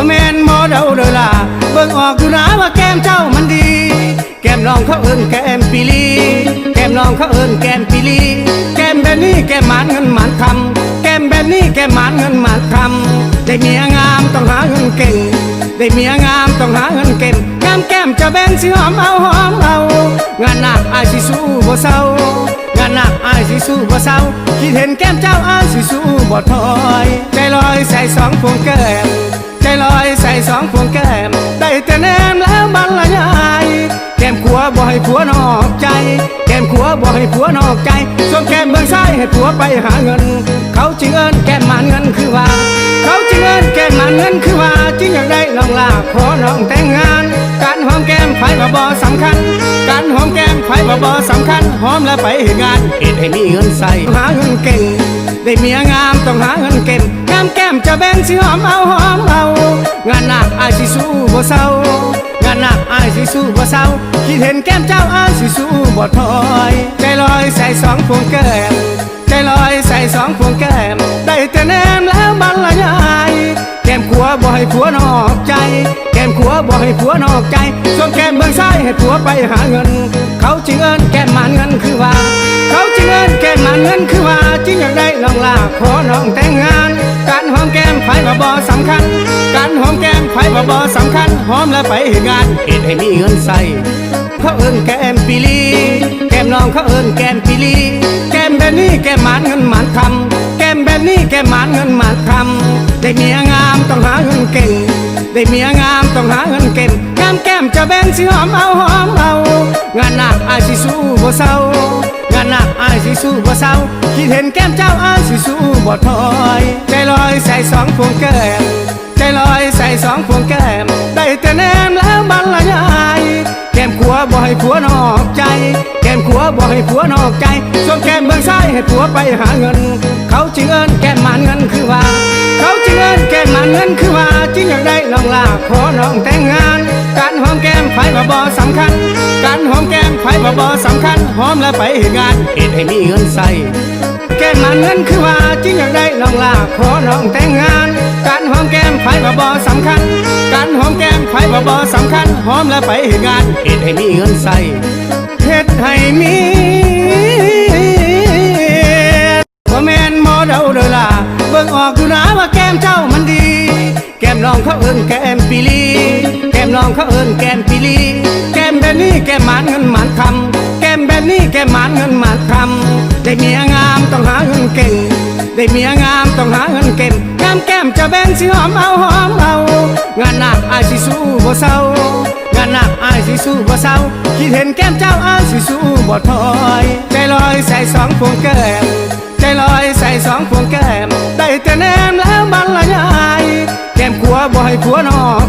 บ่แมนมอเดาเด้อล่ะเบิ่งออกอยู่นะว่าแก้มเจ้ามันดี แก้มน้องเขาเอิ้นแก้มปีลี แก้มน้องเขาเอิ้นแก้มปีลี แก้มแบบนี้แก้มหมานเงินหมานคำแก้มแบบนี้แก้มหมานเงินหมานคำได้เมียงามต้องหาเงินเก่ง ได้เมียงามต้องหาเงินเก่งงามแก้มจะแบ่งสิหอมเอาหอมเอางานหนักอายสิสู้บ่เศร้างานหนักอายสิสู้บ่เศร้าคิดเห็นแก้มเจ้าอายสิสู้บ่ถอย ใจลอยใส่สองพวงแก้ม ใจลอยใส่สองพวงแก้ม ได้แต่แนมแล้วบรรยายแก้มขัวบ่ให้ผัวนอกใจ แก้มขัวบ่ให้ผัวนอกใจส่วนแก้มเมืองซ้ายให้ผัวไปหาเงิน เขาจึงเอินแก้มมันเงินคือว่า เขาจึงเอินแก้มมันเงินคือว่าจึงอยากได้น้องลาขอน้องแต่งงาน การหอมแก้มไผบ่บ่สำคัญ การหอมแก้มไผบ่บ่สำคัญหอมแล้วไปเฮ็ดงานเฮ็ดให้มีเงินใส่หาเงินเก่ง ได้เมียงามต้องหาเงินเก่งงามแก้มจะแบ่งสิหอมเอาหอมเอา งานหนักอายสิสู้บ่เศร้างานหนักอายสิสู้บ่เศร้าคิดเห็นแก้มเจ้าอายสิสู้บ่ถอย ใจลอยใส่สองพวงแก้มใจลอยใส่สองพวงแก้ม ได้แต่แนมแล้วบรรยายแก้มขัวบ่ให้ผัวนอกใจ แก้มขัวบ่ให้ผัวนอกใจ ส่วนแก้มเบื้องซ้ายให้ผัวไปหาเงิน เขาจึงเอิ้นแก้มหมันเงินคือว่า เขาจึงเอิ้นแก้มหมันเงินคือว่า ขอน้องแต่งงาน การหอมแก้มไผบ่บ่สำคัญ การหอมแก้มไผบ่บ่สำคัญ หอมแล้วไปเฮ็ดงานเฮ็ดให้มีเงินใส่เขาเอิ้นแก้มปีลี แก้มน้องเขาเอิ้นแก้มปีลี แก้มแบบนี้แก้มหมานเงินหมานคำแก้มแบบนี้แก้มหมานเงินหมานคำได้เมียงามต้องหาเงินเก่ง ได้เมียงามต้องหาเงินเก่งงามแก้มจะแบ่งสิหอมเอาหอมเอา งานหนักอายสิสู้บ่เศร้า หนักอายสิสู้บ่เศร้าคิดเห็นแก้มเจ้าอายสิสู้บ่ถอย ใจลอยใส่สองพวงแก้มใจลอยใส่สองพวงแก้ม ได้แต่แนมแล้วบรรยายแก้มขัวบ่ให้ผัวนอกใจ แก้มขัวบ่ให้ผัวนอกใจ ส่วนแก้มเบื้องซ้ายให้ผัวไปหาเงิน เขาจึงเอิ้นแก้มมันเงินคือว่า เขาจึงเอิ้นแก้มมันเงินคือว่าจึงอยากได้น้องลาขอน้องแต่งงาน การหอมแก้มไผบ่บ่สำคัญ การหอมแก้มไผบ่บ่สำ คัญหอมแล้วไปงานเฮ็ดให้มีเงินใส่แก้มมันเงินคือว่าจึงอยากได้น้องลาขอน้องแต่งงาน การหอมแก้มไผบ่บ่สำคัญ การหอมแก้มไผบ่บ่สำคัญหอมแล้วไปงานเฮ็ดให้มีเงินใส่เฮ็ดให้มีบ่แม่นหมอเดาเด้อล่ะเบิ่งออกอยู่นะว่าแก้มเจ้ามันดี แก้มน้องเขาเอิ้นแก้มปีลี แก้มน้องเขาเอิ้นแก้มปีลี แก้มแบบนี้แก้มมานเงินมานคำ มแบบนี้แก้มหมานเงินหมานคำได้เมียงามต้องหาเงินเก่ง ได้เมียงามต้องหาเงินเก่งงามแก้มจะแบ่งสิหอมเอาหอมเอางานหนักอายสิสู้บ่เศร้างานหนักอายสิสู้บ่เศร้าคิดเห็นแก้มเจ้าอายสิสู้บ่ถอยใจลอยใส่สองพวงแก้มใจลอยใส่สองพวงแก้มได้แต่แนมแล้วบรรยายแก้มขัวบ่ให้ผัวนอก